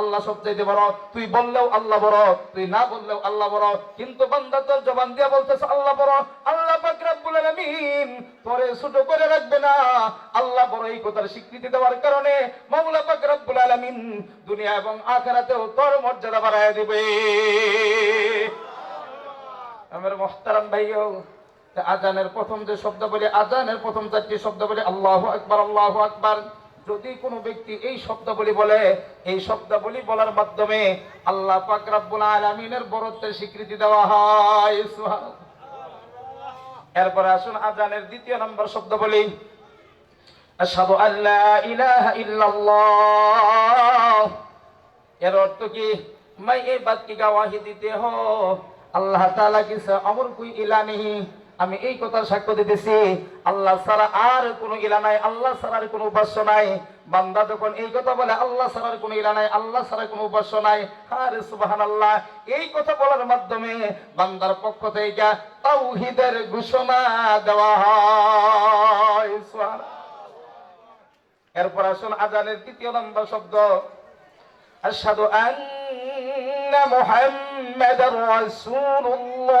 আল্লাহ সবচাইতে বড়। তুই বললেও আল্লাহ বড়, তুই না বললেও আল্লাহ বড়। কিন্তু বান্দা তোর জবান দিয়া বলতেছে, আল্লাহ বড়, আল্লাহ তোরে ছোট করে রাখবে না। আল্লাহ বড় এই কথার স্বীকৃতি দেওয়ার কারণে মাওলা পাক রব্বুল আলামিন দুনিয়া এবং আখিরাতেও তোর মর্যাদা বাড়ায় দিবে। আমার মোহতারাম ভাইও, আজানের প্রথম যে শব্দ বলে, আজানের প্রথম চারটি শব্দ বলে, আল্লাহ আকবার আল্লাহ আকবার। যদি কোনো ব্যক্তি এই শব্দাবলী বলে এই শব্দাবলী বলার মাধ্যমে আল্লাহ পাক রাব্বুল আলামিনের বরত্বের স্বীকৃতি দেওয়া হয় সুবহান- এরপরে আসুন আজানের দ্বিতীয় নম্বর শব্দ বলি আশহাদু আল্লা ইলাহা ইল্লাল্লাহ এর অর্থ কি मैं ये बात की गवाही देते हो আল্লাহ তাআলা কি আমর কুই ইলা নেই আমি এই কথার সাক্ষ্য দিতেছি, আল্লাহ সারা আর কোনো ইলা নাই, আল্লাহ সারার কোনো উপাস্য নাই। বান্দা যখন এই কথা বলে, আল্লাহ সারার কোনো ইলা নাই, আল্লাহ সারার কোনো উপাস্য নাই আর সুবাহান আল্লাহ এই কথা বলার মাধ্যমে বান্দার পক্ষ থেকে তাওহিদের ঘোষণা দেওয়া হয়। এরপর আসুন আজানের তৃতীয় নম্বর শব্দ। আসাদু আন্না মুহাম্মাদার রাসূলুল্লাহ।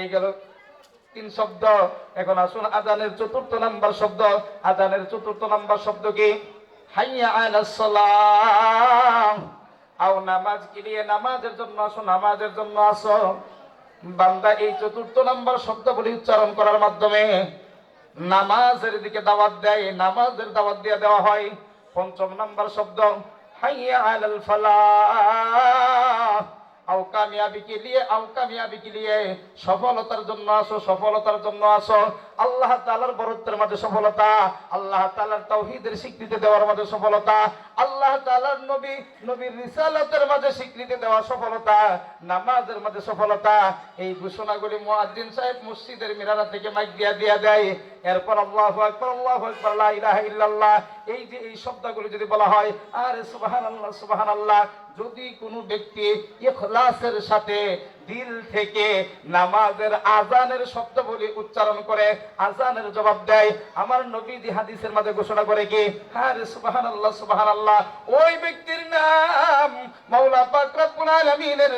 এই গেল। তিন শব্দ, এখন আসুন আজানের চতুর্থ নাম্বার শব্দ। আজানের চতুর্থ নাম্বার শব্দ কি? হাইয়া আলাস সালাম। আও নামাজ কিনিয়ে নামাজের জন্য আসো, নামাজের জন্য আসো। বান্দা এই চতুর্থ নাম্বার শব্দগুলি উচ্চারণ করার মাধ্যমে নামাজের দিকে দাওয়াত দেয়। নামাজের দাওয়াত দিয়ে দেওয়া হয়। পঞ্চম নাম্বার শব্দ, হাইয়া আলাল ফালাহ। আও কামিয়াবি কে লিয়ে আও কামিয়াবি কে লিয়ে। সফলতার জন্য আসো সফলতার জন্য আসো। আল্লাহ তাআলার বরত্বের মাঝে সফলতা, আল্লাহ তালার তাওহীদের স্বীকৃতি দেওয়ার মাঝে সফলতা, আল্লাহ তালার নবী, নবীর রিসালাতের মাঝে স্বীকৃতি দেওয়া সফলতা, নামাজের মাঝে সফলতা। এই ঘোষণাগুলি মুয়াজ্জিন সাহেব মসজিদের মিনারা থেকে মাইক দিয়া দিয়া দেয়। এরপর আল্লাহু আকবার আল্লাহু আকবার, লা ইলাহা ইল্লাল্লাহ। এই যে এই শব্দগুলি যদি বলা হয়, আরে সুবহানাল্লাহ সুবহানাল্লাহ। যদি কোনো ব্যক্তি ইখলাসের সাথে দিল থেকে নামাজের আজানের শব্দ বলি উচ্চারণ করে, আজানের জবাব দেয়। আমার নবীজি হাদিসের মাঝে ঘোষণা করে কি? হ্যাঁ রে সুবহানাল্লাহ সুবহানাল্লাহ। ওই ব্যক্তির নাম মাওলা পাক রব্বুল আলামিনের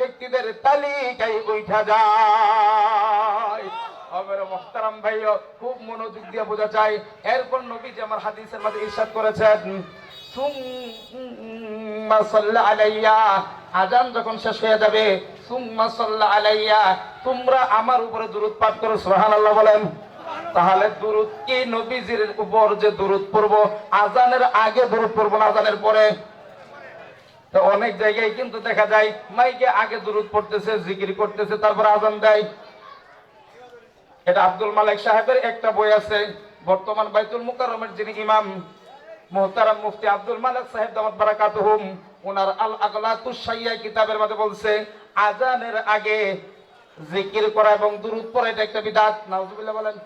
ব্যক্তিদের তালিকায় উঠা যায়। আমার খুব মনোযোগ দিয়ে বোঝা যায়। এরপর নবীজি আমার হাদিসের মাঝে ইরশাদ করেছেন আজান যখন শেষ হয়ে যাবে, সুম্মা সাল্লা আলাইয়া তোমরা আমার উপরে দুরূদ পাঠ করো, সুবহানাল্লাহ বলেন। তাহলে দুরূদ কি? নবীজির উপর যে দুরূদ পড়ব, আজানের আগে দুরূদ পড়ব না আজানের পরে? অনেক জায়গায় কিন্তু দেখা যায়, মাইকে আগে দুরূদ পড়তেছে, জিকির করতেছে, তারপর আজান দেয়। এটা আব্দুল মালিক সাহেবের একটা বই আছে, বর্তমান বাইতুল মুকাররমের যিনি ইমাম, মোহতারাম মুফতি আব্দুল মালিক সাহেব দামাত বারাকাতুহুম। ওনার আল আগলা তুসাইয়া কিতাবের মধ্যে বলছে আজানের আগে জিকির করা এবং দূরত পরে এটা একটা বিদাত। নাউজুবিল্লাহ বলেন।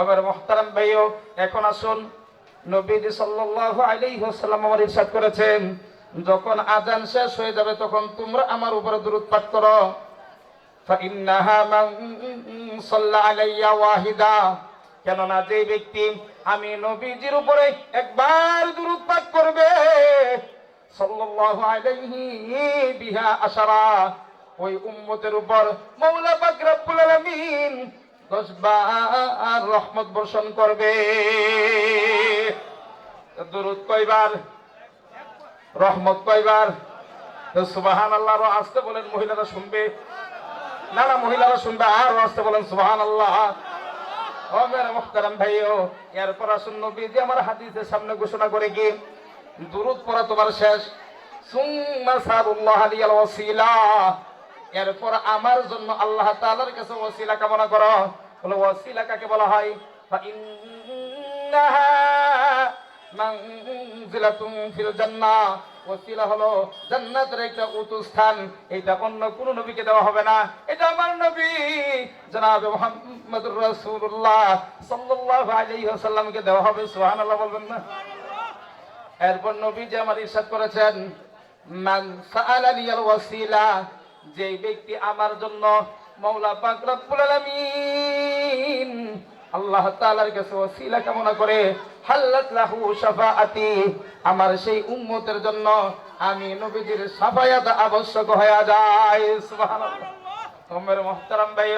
এবার মহতারাম ভাইও এখন আসুন নবীজি সাল্লাল্লাহু আলাইহি ওয়াসাল্লাম আমার ইরশাদ করেছেন যখন আজান শেষ হয়ে যাবে তখন তোমরা আমার উপরে দূরত পাঠ করো। ফাইন্নাহা মান সাল্লা আলাইয়া ওয়াহিদা। কেননা যে ব্যক্তি আমি নবীজির উপরে একবার দূরত পাঠ করবে ওই উম্মতের উপর রহমত বর্ষণ করবে। রহমত সুবাহান আল্লাহ আসতে বলেন, মহিলারা শুনবে। না না, মহিলারা শুনবে, আর আসতে বলেন সুবহান আল্লাহ ভাইও, এরপর আসুন নবীজি আমার হাদিসের সামনে ঘোষণা করে কি দুরুদ পড়া তোমার শেষ। এরপর আমার জন্য আল্লাহ তাআলার কাছে ওয়াসিলা কামনা করো। বলে, ওয়াসিলা কাকে বলা হয়? ফিল জান্নাহ। ওসিলা হলো জান্নাতের একটা উঁচু স্থান। এটা অন্য কোন নবীকে দেওয়া হবে না। এটা আমার নবী, জনাব মুহাম্মদুর রাসূলুল্লাহ সাল্লাল্লাহু আলাইহি ওয়াসাল্লামকে দেওয়া হবে। সুবহানাল্লাহ বলবেন না? এরপর নবী যে আমার ইরশাদ করেছেন, মান ওয়াসিলা যে ব্যক্তি আমার জন্য মাওলা পাক রব্বুল আলামিন আল্লাহ তাআলার কাছে ওসিলা কামনা করে, হাল্লাত লাহু শাফাআতি আমার সেই উম্মতের জন্য আমি নবীজির সাফায়াত আবশ্যক হয়ে যায়। সুবহানাল্লাহ। তোমরা মহতারাম ভাই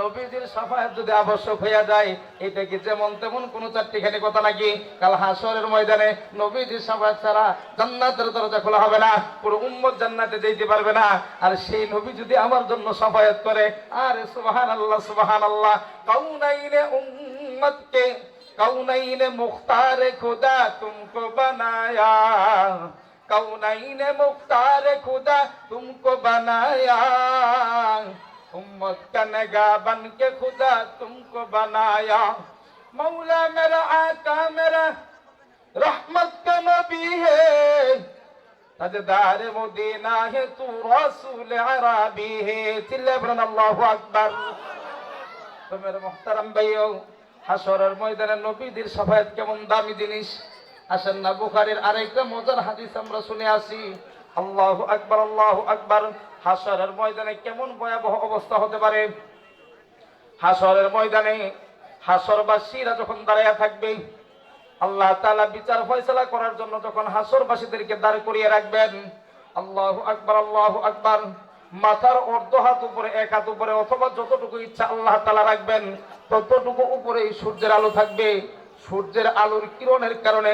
নবীজির সাফায়াত যদি আবশ্যক হইয়া যায় এটা কি যেমন তেমন কোন চারটিখানি কথা নাকি কাল হাসরের ময়দানে নবীজির সাফায়াত ছাড়া জান্নাতের দরজা খোলা হবে না পুরো উম্মত জান্নাতে যেতে পারবে না আর সেই নবী যদি আমার জন্য সাফায়াত করে আরে সুবহানাল্লাহ সুবহানাল্লাহ কাউনাইনে উম্মত কে কাউনাইনে মুখতার খুদা তুমকো বানায়া कौनैन मुख्तार खुदा तुमको बनाया उम्मत का नगा बन के खुदा तुमको बनाया मौला मेरा आका मेरा रहमत का नबी है ताजदार मदीना है तू रसूल अरबी है चिल्ले बरन अल्लाहु अकबर তো মেরে মোহতারাম ভাইও হাসরের ময়দানে নবীদের সাফায়াত কেমন দামি জিনিস আসেন না বুখারীর আরেকটা মজার হাদিস আমরা শুনে আসি আল্লাহু আকবার আল্লাহু আকবার। হাসরের ময়দানে কেমন ভয়াবহ অবস্থা হতে পারে? হাসরের ময়দানে হাসরবাসীরা যখন দাঁড়াইয়া থাকবে, আল্লাহ তালা বিচার ফয়সালা করার জন্য যখন হাসরবাসীদেরকে দাঁড় করিয়ে রাখবেন, আল্লাহু আকবার আল্লাহু আকবার। মাথার অর্ধ হাত উপরে, এক হাত উপরে অথবা যতটুকু ইচ্ছা আল্লাহ তাআলা রাখবেন, ততটুকু উপরে সূর্যের আলো থাকবে। সূর্যের আলোর কিরণের কারণে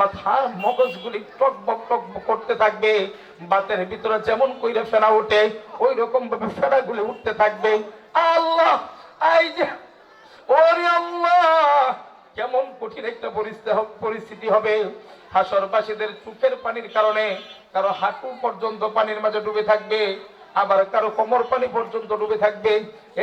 মাথার মগজগুলি টকবক টকবক করতে থাকবে। বাতের ভিতরে যেমন কইরা ফেনা ওঠে ওই রকম ভাবে ফেনাগুলি উঠতে থাকবে। আল্লাহ আই যে, ওরে আল্লাহ, কেমন কঠিন একটা পরিস্থিতি হবে। হাসরবাসীদের চোখের পানির কারণে কারও হাঁটু পর্যন্ত পানির মাঝে ডুবে থাকবে। আবার কারও কোমর পানি পর্যন্ত ডুবে থাকবে,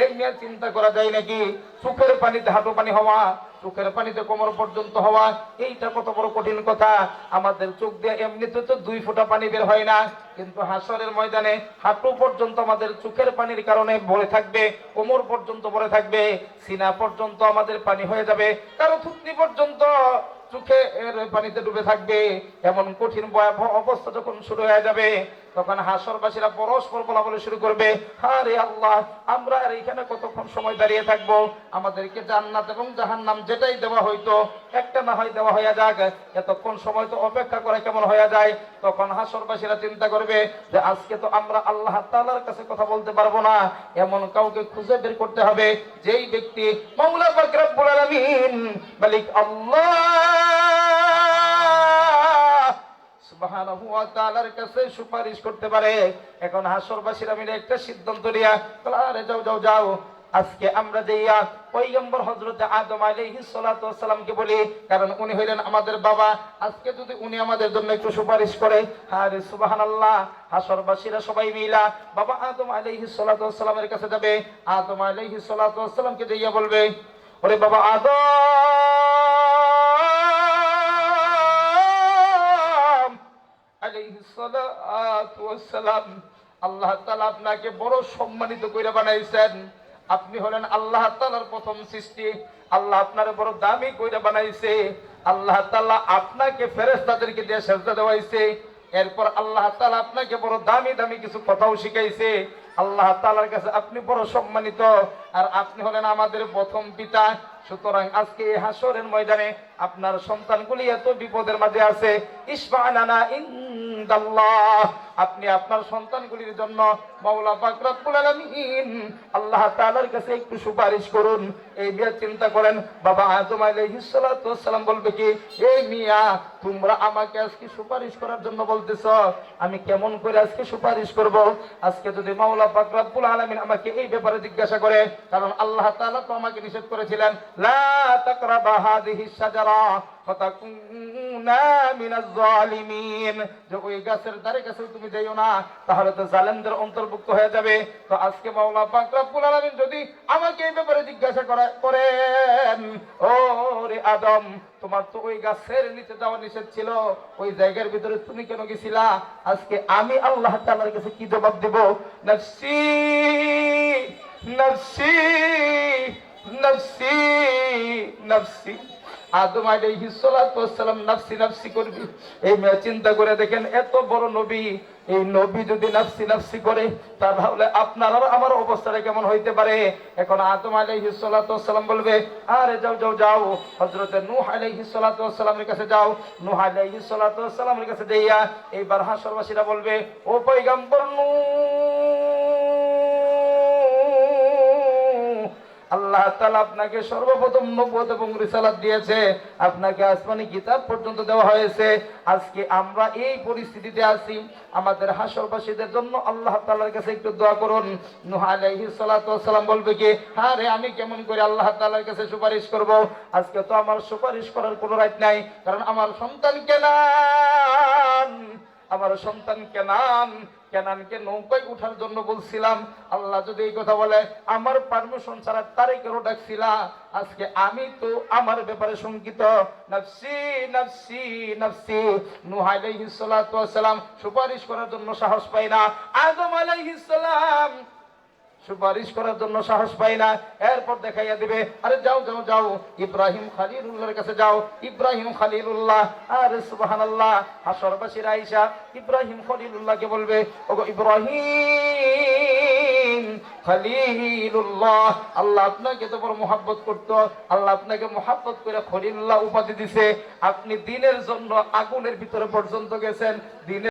এই নিয়ে চিন্তা করা যায় নাকি? চোখের পানিতে হাঁটু পানি হওয়া, চোখের পানিতে কোমর পর্যন্ত হওয়া, এইটা কত বড় কঠিন কথা। আমাদের চোখ দিয়ে এমনিতে তো দুই ফোঁটা পানি বের হয় না, কিন্তু হাসরের ময়দানে হাঁটু পর্যন্ত আমাদের চোখের পানির কারণে ভরে থাকবে, কোমর পর্যন্ত ভরে থাকবে, সিনা পর্যন্ত আমাদের পানি হয়ে যাবে, কারও থুতনি পর্যন্ত চোখে পানিতে ডুবে থাকবে। এমন কঠিন ভয়াবহ অবস্থা যখন শুরু হয়ে যাবে তখন হাসরবাসীরা পরস্পর বলা বলে শুরু করবে আরে আল্লাহ, আমরা আর এখানে কতক্ষণ সময় দাঁড়িয়ে থাকব? আমাদেরকে জান্নাত এবং জাহান্নাম যেটাই দেওয়া হইতো, একটা না হয় দেওয়া হইয়া যাক। এতক্ষণ সময় তো অপেক্ষা করে কেমন হইয়া যায়? তখন হাসরবাসীরা চিন্তা করবে যে, আজকে তো আমরা আল্লাহ তাআলার কাছে কথা বলতে পারব না। এমন কাউকে খুঁজে বের করতে হবে যেই ব্যক্তি মাওলা পাক রব্বুল আলামিন মালিক আল্লাহ সুপারিশ করতে পারে। এখন হাসরবাসীরা মিলে একটা সিদ্ধান্ত নিয়া যাও যাও যাও। আজকে আমরা যাইয়া পয়গম্বর হযরত আদম বলি, কারণ উনি হইলেন আমাদের বাবা। আজকে যদি উনি আমাদের জন্য একটু সুপারিশ করে, আরে সুবাহান আল্লাহ হাসরবাসীরা সবাই মিলা বাবা আদম আলাইহিস সালাতু ওয়াসসালামের কাছে যাবে। আদম আলাইহিস সালাতু ওয়াসসালামকে যাইয়া বলবে, ওরে বাবা আদম আল্লাহ তাআলা আপনাকে বড় সম্মানিত কইরা বানাইছেন। আপনি হলেন আল্লাহ তাআলার প্রথম সৃষ্টি। আল্লাহ আপনারে বড় দামি কইরা বানাইছে। আল্লাহ তাআলা আপনাকে ফেরেশতাদেরকে দিয়ে সেজদা দেওয়াইছে। এরপর আল্লাহ তালা আপনাকে বড় দামি দামি কিছু কথাও শিখাইছে। আল্লাহ তাআলার কাছে আপনি বড় সম্মানিত। আর আপনি হলেন আমাদের প্রথম পিতা। সুতরাং আজকে এই হাসরের ময়দানে আপনার সন্তানগুলি এত বিপদের মাঝে আছে। ইসমানানা ইনদাল্লাহ। আপনি আপনার সন্তানগুলির জন্য মাওলা পাক রব্বুল আলামিন আল্লাহ তাআলার কাছে একটু সুপারিশ করুন। এই বিয়ে চিন্তা করেন, বাবা আদম আলাইহিস সালাতু ওয়াসসালাম বলবে কি এই মিয়া, তোমরা আমাকে আজকে সুপারিশ করার জন্য বলতেছ, আমি কেমন করে আজকে সুপারিশ করব? আজকে যদি মাওলা পাক রব্বুল আলামিন আমাকে এই ব্যাপারে জিজ্ঞাসা করে কারণ আল্লাহ তাআলা তো আমাকে নিষেধ করেছিলেন, লা তাকরাবা হাদিহি শাজারা ফাতাকুনা মিনাজ জালিমিন যে ওই গাছের ধারে কাছে তুমি না, তাহলে তো জালেমদের অন্তর্ভুক্ত হয়ে যাবে। তো আজকে মাওলা পাক রব্বুল আলামিন যদি আমাকে এই ব্যাপারে জিজ্ঞাসা করেন ও রে আদম, তোমার তো ওই গাছের নিচে যাওয়া নিষেধ ছিল, ওই জায়গার ভিতরে তুমি কেন গেছিলা? আজকে আমি আল্লাহ তাআলার কাছে কি জবাব দেব? নফসি নফসি নফসি নফসি। আদম আলাইহিস সালাতু ওয়াসসালাম নফসি নফসি করবি। এই মেয়ে চিন্তা করে দেখেন, এত বড় নবী। এই নবী যদি নফসি নফসি করে, তাহলে আপনার আর আমার অবস্থাটা কেমন হইতে পারে? এখন আদম আলাইহিস সালাতু ওয়াসসালাম বলবে, আরে যাও যাও যাও। হযরতে নূহ আলাইহিস সালাতু ওয়াসসালামের কাছে যাও। নূহ আলাইহিস সালাতু ওয়াসসালামের কাছে যাইয়া, এইবার হাসরবাসীরা বলবে, ও পয়গম্বর নূহ আল্লাহ তাআলা আপনাকে সর্বপ্রথম নবুয়ত এবং রিসালাত দিয়েছে। আপনাকে আসমানি কিতাব পর্যন্ত দেওয়া হয়েছে। আজকে আমরা এই পরিস্থিতিতে আছি। আমাদের হাসরবাসীদের জন্য আল্লাহ তাআলার কাছে একটু দোয়া করুন। নূহ আলাইহিস সালাতু বলবে কি হ্যাঁ রে, আমি কেমন করে আল্লাহ তালার কাছে সুপারিশ করব? আজকে তো আমার সুপারিশ করার কোনো রাইট নাই, কারণ আমার সন্তান কেনান আমার সন্তান কেনান, কেনানকে নৌকায় উঠার জন্য বলছিলাম। আল্লাহ যদি এই কথা বলে, আমার পারমিশন ছাড়া তারে কেন ডাকছিলা? আজকে আমি তো আমার ব্যাপারে শঙ্কিত। নাফসি নাফসি নাফসি। নূহ আলাইহিস সালাম সুপারিশ করার জন্য সাহস পাই না। আদম আলাইহিস সালাম সুপারিশ করার জন্য সাহস পাই না। এরপর দেখাইয়া দিবে, আরে যাও যাও যাও, ইব্রাহিম খালিলুল্লাহর কাছে যাও, ইব্রাহিম খালিলুল্লাহ। আরে সুবহানাল্লাহ, হাসরবাসীর আয়েশা ইব্রাহিম খলিলুল্লাহকে বলবে, ওগো ইব্রাহিম খলিলুল্লাহ, আল্লাহ আপনাকে তো বড় মোহাব্বত করতো, আল্লাহ আপনাকে মোহাব্বত করে খলিলুল্লাহ উপাধি দিছে। আপনি দিনের জন্য আগুনের ভিতরে পর্যন্ত গেছেন, দিনের